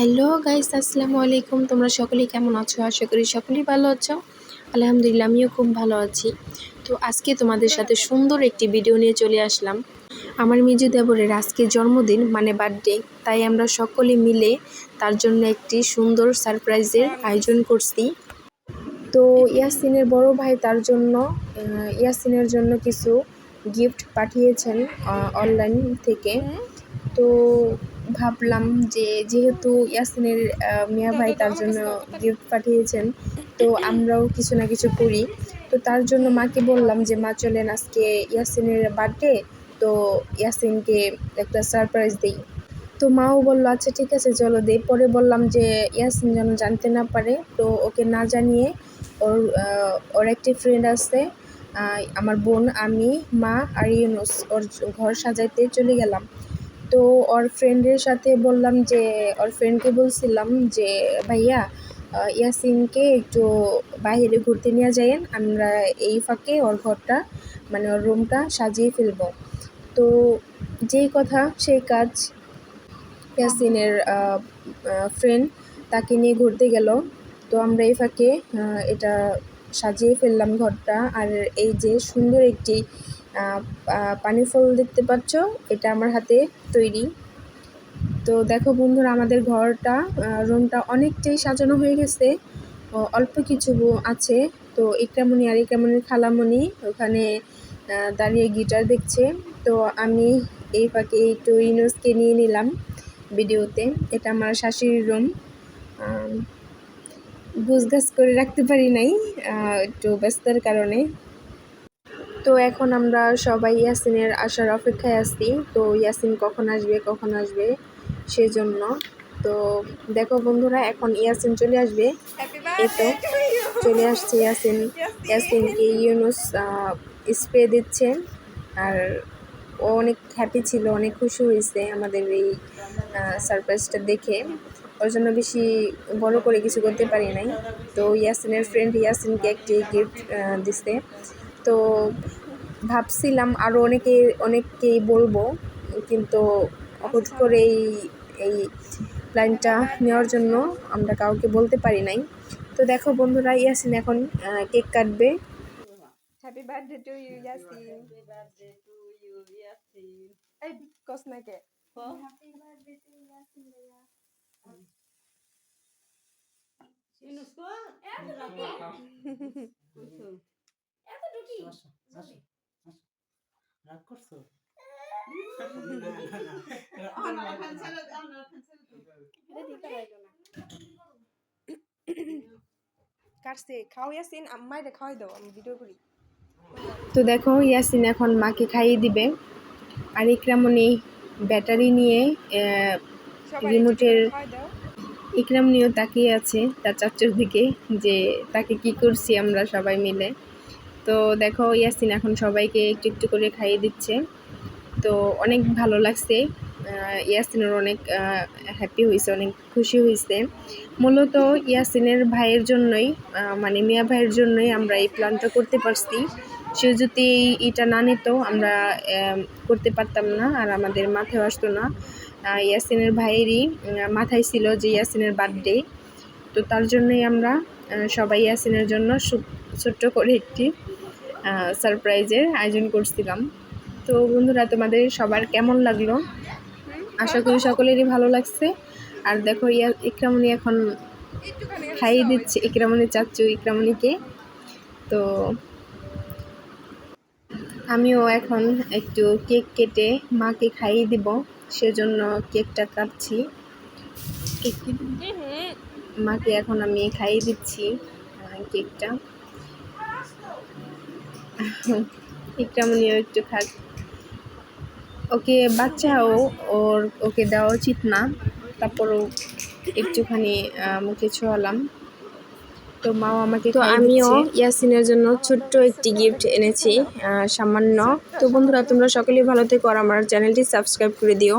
Hello guys, আসসালামু আলাইকুম। তোমরা সকলেই কেমন আছো? আশা করি সকলেই ভালো আছো। আলহামদুলিল্লাহ, আমিও খুব ভালো আছি। তো আজকে তোমাদের সাথে সুন্দর একটি ভিডিও নিয়ে চলে আসলাম। আমার মিজু দেবরের আজকে জন্মদিন মানে বার্থডে তাই আমরা সকলে মিলে তার জন্য একটি সুন্দর সারপ্রাইজের আয়োজন করছি। তো ইয়াসিনের বড় ভাই তার জন্য ইয়াসিনের জন্য কিছু গিফট পাঠিয়েছেন অনলাইন থেকে। তো ভাবলাম যে যেহেতু ইয়াসিনের মিয়া ভাই তার জন্য গিফট পাঠিয়েছেন, তো আমরাও কিছু না কিছু করি। তো তার জন্য মাকে বললাম যে, মা, চলেন আজকে ইয়াসিনের বার্থডে তো ইয়াসিনকে একটা সারপ্রাইজ দিই। তো মাও বলল আচ্ছা ঠিক আছে, চলো দেই। পরে বললাম যে, ইয়াসিন যেন জানতে না পারে, তো ওকে না জানিয়ে ওর ওর একটি ফ্রেন্ড আছে আমার বোন, আমি, মা আর ইউনুস, ওর ঘর সাজাইতে চলে গেলাম। তো ওর ফ্রেন্ডের সাথে বললাম যে, ওর ফ্রেন্ডকে বলছিলাম যে, ভাইয়া ইয়াসিনকে একটু বাইরে ঘুরতে নিয়ে যাইয়েন আমরা এই ফাঁকে ওর ঘরটা মানে ওর রুমটা সাজিয়ে ফেলব। তো যেই কথা, সেই কাজ ইয়াসিনের ফ্রেন্ড তাকে নিয়ে ঘুরতে গেল। তো আমরা এই ফাঁকে এটা সাজিয়ে ফেললাম ঘরটা। আর এই যে সুন্দর একটি পানি ফল দেখতে পাচ্ছ, এটা আমার হাতে তৈরি। তো দেখো বন্ধুরা, আমাদের ঘরটা রুমটা অনেকটাই সাজানো হয়ে গেছে। অল্প কিছু আছে। তো ইকরামণি আর ইকরামণির খালামণি ওখানে দাঁড়িয়ে গিটার দেখছে। তো আমি এই ফাঁকে একটু ইউনুসকে নিয়ে নিলাম ভিডিওতে। এটা আমার শাশুড়ির রুম গুছগাছ করে রাখতে পারি নাই একটু ব্যস্ততার কারণে। তো এখন আমরা সবাই ইয়াসিনের আসার অপেক্ষায় আছি। তো ইয়াসিন কখন আসবে কখন আসবে সেজন্য। তো দেখো বন্ধুরা এখন ইয়াসিন চলে আসবে। এই তো চলে আসছে ইয়াসিন। ইয়াসিনকে ইউনুস স্প্রে দিচ্ছে। আর ও অনেক হ্যাপি ছিল অনেক খুশি হয়েছে আমাদের এই সারপ্রাইজটা দেখে। ওর জন্য বেশি বড় করে কিছু করতে পারি নাই তো ইয়াসিনের ফ্রেন্ড ইয়াসিনকে একটি গিফট দিছে তো ভাবছিলাম আরও অনেকে অনেককেই বলব কিন্তু হুট করে এই এই প্ল্যানটা নেওয়ার জন্য আমরা কাউকে বলতে পারি নাই তো দেখো বন্ধুরা ইয়াসিন এখন কেক কাটবে happy birthday to you Yasin Happy birthday to you, Yasin. এই কসনাকে Oh, Yunus ko? Kuso. আসো, আসো, আসো। রাগ করছ? কাটছে। খাও ইয়াসিন আম্মাইরে খাওয়াই দাও আমি ভিডিও করি। তো দেখো ইয়াসিন এখন মাকে খাইয়ে দিবে। আর ইকরামণি ব্যাটারি নিয়ে আহ, রিমোটের ইকরাম নিয়েও তাকিয়ে আছে তার চাচুর দিকে যে তাকে কি করছি আমরা সবাই মিলে। তো দেখো ইয়াসিন এখন সবাইকে একটু একটু করে খাইয়ে দিচ্ছে। তো অনেক ভালো লাগছে। ইয়াসিনের অনেক হ্যাপি হয়েছে অনেক খুশি হয়েছে মূলত ইয়াসিনের ভাইয়ের জন্যই মানে মিয়া ভাইয়ের জন্যই আমরা এই প্ল্যানটা করতে পারছি। সে যদি এটা না নিত আমরা করতে পারতাম না আর আমাদের মাথায় আসতো না। ইয়াসিনের ভাইয়েরই মাথায় ছিল যে ইয়াসিনের বার্থডে তো তার জন্যই আমরা সবাই ইয়াসিনের জন্য ছোট্ট করে একটি সারপ্রাইজের আয়োজন করছিলাম। তো বন্ধুরা তোমাদের সবার কেমন লাগল? আশা করি সকলেরই ভালো লাগছে। আর দেখো ইয়া ইকরামণি এখন খাইয়ে দিচ্ছে ইকরামণি চাচ্ছু ইকরামণিকে তো আমিও এখন একটু কেক কেটে মাকে খাইয়ে দিব সেজন্য কেকটা কাটছি। মাকে এখন আমি খাইয়ে দিচ্ছি আহ, কেকটা। ইকরামণিও একটু খাক। ওকে বাচ্চাও ওর ওকে দেওয়া উচিত না। তারপরও একটুখানি মুখে ছোঁয়ালাম। তো মাও আমাকে তো আমিও ইয়াসিনের জন্য ছোট্ট একটি গিফট এনেছি সামান্য। তো বন্ধুরা তোমরা সকলেই ভালো থেকো আর আমার চ্যানেলটি সাবস্ক্রাইব করে দিও।